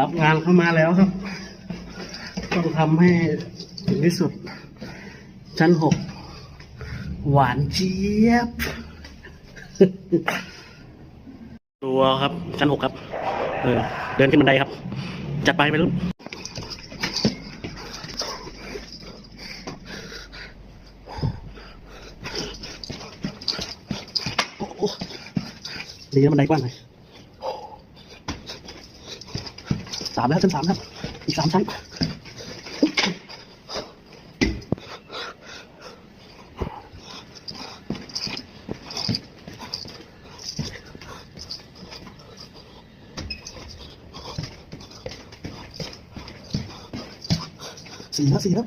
รับงานเข้ามาแล้วครับ ต้องทำให้ถึงที่สุด ชั้นหกหวานเจี๊ยบตัวครับ ชั้นหกครับ เออ เดินขึ้นบันไดครับ จัดไปไปรุ่นโอ้โหดีนะบันไดกว้างหน่อย สามแล้วชั้นสามครับ อีกสามชั้นสี่แล้วสี่แล้ว